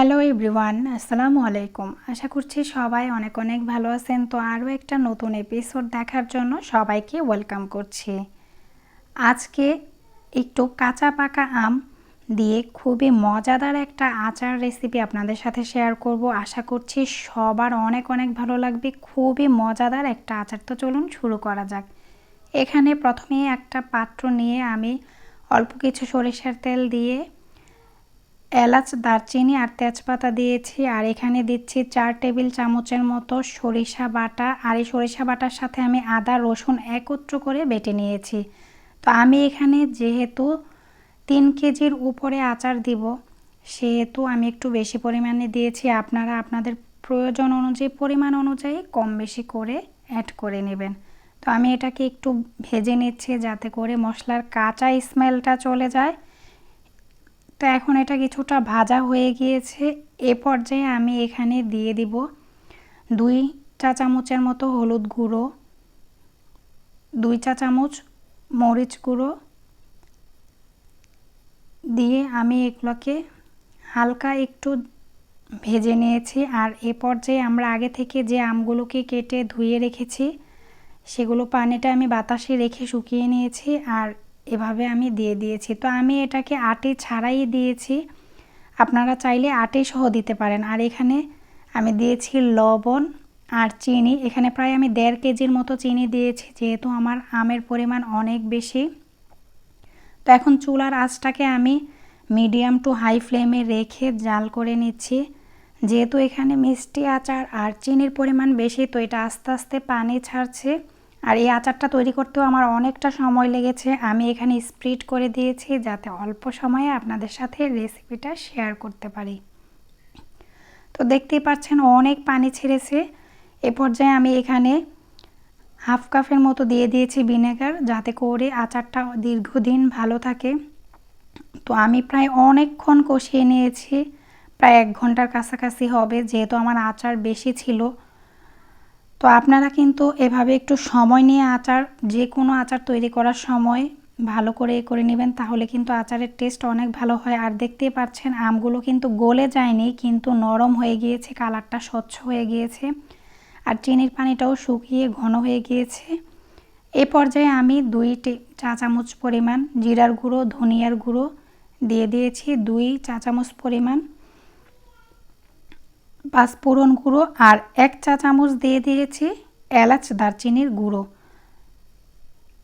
Hello everyone, আসসালামু আলাইকুম। আশা করছি সবাই অনেক অনেক ভালো আছেন। তো আরও একটা নতুন এপিসোড দেখার জন্য সবাইকে ওয়েলকাম করছি। আজকে একটু কাঁচা পাকা আম দিয়ে খুবই মজাদার একটা আচার রেসিপি আপনাদের সাথে শেয়ার করব। আশা করছি সবার অনেক অনেক ভালো লাগবে। খুবই মজাদার একটা আচার। তো চলুন শুরু করা যাক। এখানে প্রথমে একটা পাত্র নিয়ে আমি অল্প কিছু সরিষার তেল দিয়ে এলাচ, দারচিনি আর তেজপাতা দিয়েছি। আর এখানে দিচ্ছি চার টেবিল চামচের মতো সরিষা বাটা। আর এই সরিষা বাটার সাথে আমি আদা, রসুন একত্র করে বেটে নিয়েছি। তো আমি এখানে যেহেতু তিন কেজির উপরে আচার দিব, সেহেতু আমি একটু বেশি পরিমাণে দিয়েছি। আপনারা আপনাদের প্রয়োজন অনুযায়ী, পরিমাণ অনুযায়ী কম বেশি করে অ্যাড করে নেবেন। তো আমি এটাকে একটু ভেজে নিচ্ছি যাতে করে মশলার কাঁচা স্মেলটা চলে যায়। তো এখন এটা কিছুটা ভাজা হয়ে গিয়েছে। এ পর্যায়ে আমি এখানে দিয়ে দিব দুই চা চামচের মতো হলুদ গুঁড়ো, দুই চা চামচ মরিচ গুঁড়ো দিয়ে আমি এগুলোকে হালকা একটু ভেজে নিয়েছি। আর এ পর্যায়ে আমরা আগে থেকে যে আমগুলোকে কেটে ধুয়ে রেখেছি, সেগুলো পানিটা আমি বাতাসে রেখে শুকিয়ে নিয়েছি। আর এভাবে আমি দিয়ে দিয়েছি। তো আমি এটাকে আটে ছাড়াই দিয়েছি। আপনারা চাইলে আটে সহ দিতে পারেন। আর এখানে আমি দিয়েছি লবণ আর চিনি। এখানে প্রায় আমি দেড় কেজির মতো চিনি দিয়েছি, যেহেতু আমার আমের পরিমাণ অনেক বেশি। তো এখন চুলার আঁচটাকে আমি মিডিয়াম টু হাই ফ্লেমে রেখে জাল করে নিচ্ছি। যেহেতু এখানে মিষ্টি আচার আর চিনির পরিমাণ বেশি, তো এটা আস্তে আস্তে পানি ছাড়ছে। আর এই আচারটা তৈরি করতেও আমার অনেকটা সময় লেগেছে। আমি এখানে স্প্রিড করে দিয়েছি যাতে অল্প সময়ে আপনাদের সাথে রেসিপিটা শেয়ার করতে পারি। তো দেখতেই পাচ্ছেন অনেক পানি ছেড়েছে। এ পর্যায়ে আমি এখানে হাফ কাপের মতো দিয়ে দিয়েছি ভিনেগার যাতে করে আচারটা দীর্ঘদিন ভালো থাকে। তো আমি প্রায় অনেকক্ষণ কষিয়ে নিয়েছি। প্রায় এক ঘণ্টার কাছাকাছি হবে যেহেতু আমার আচার বেশি ছিল। তো আপনারা কিন্তু এভাবে একটু সময় নিয়ে আচার, যে কোনো আচার তৈরি করার সময় ভালো করে এ করে নেবেন, তাহলে কিন্তু আচারের টেস্ট অনেক ভালো হয়। আর দেখতেই পাচ্ছেন, আমগুলো কিন্তু গলে যায়নি, কিন্তু নরম হয়ে গিয়েছে, কালারটা স্বচ্ছ হয়ে গিয়েছে। আর চিনির পানিটাও শুকিয়ে ঘন হয়ে গিয়েছে। এ পর্যায়ে আমি দুই চা চামচ পরিমাণ জিরার গুঁড়ো, ধনিয়ার গুঁড়ো দিয়ে দিয়েছি। দুই চা চামচ পরিমাণ পাঁচফোড়ন গুঁড়ো আর এক চা চামচ দিয়ে দিয়েছি এলাচ দারচিনির গুঁড়ো।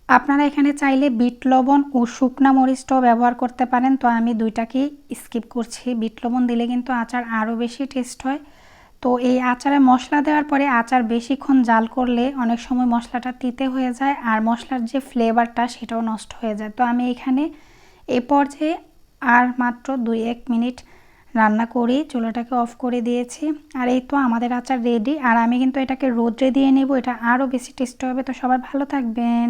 আপনারা এখানে চাইলে বিট লবণ ও শুকনা মরিচটাও ব্যবহার করতে পারেন, তো আমি দুইটাকেই স্কিপ করছি। বিট লবণ দিলে কিন্তু আচার আরও বেশি টেস্ট হয়। তো এই আচারে মশলা দেওয়ার পরে আচার বেশিক্ষণ জাল করলে অনেক সময় মশলাটা তিতে হয়ে যায় আর মশলার যে ফ্লেভারটা সেটাও নষ্ট হয়ে যায়। তো আমি এখানে এ পর্যায়ে আর মাত্র দুই এক মিনিট রান্না করে, চুলাটাকে অফ করে দিয়েছি। আর এই তো আমাদের আচার রেডি আর আমি কিন্তু এটাকে রোদ্রে দিয়ে নেব, এটা আরও বেশি টেস্ট হবে। তো সবাই ভালো থাকবেন।